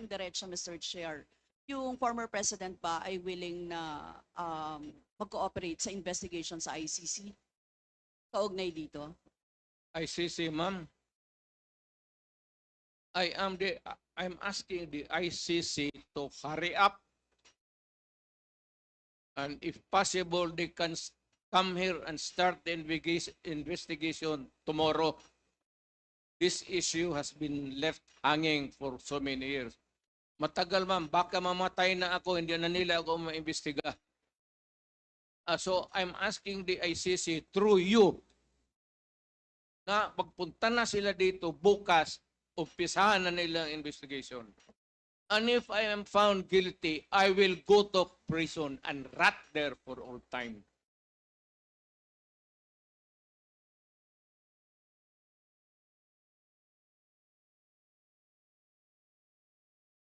ng diretso, Mr. Chair. Yung former president ba ay willing na um, mag-cooperate sa investigation sa ICC? Kaugnay dito? ICC, ma'am. I am the, I'm asking the ICC to hurry up. And if possible, they can come here and start the investigation tomorrow. This issue has been left hanging for so many years. Matagal, ma'am. Baka mamatay na ako, hindi na nila ako maimbestiga. Ah, so I'm asking the ICC through you na pagpunta na sila dito bukas, umpisahan na nila ang investigation. And if I am found guilty, I will go to prison and rot there for all time.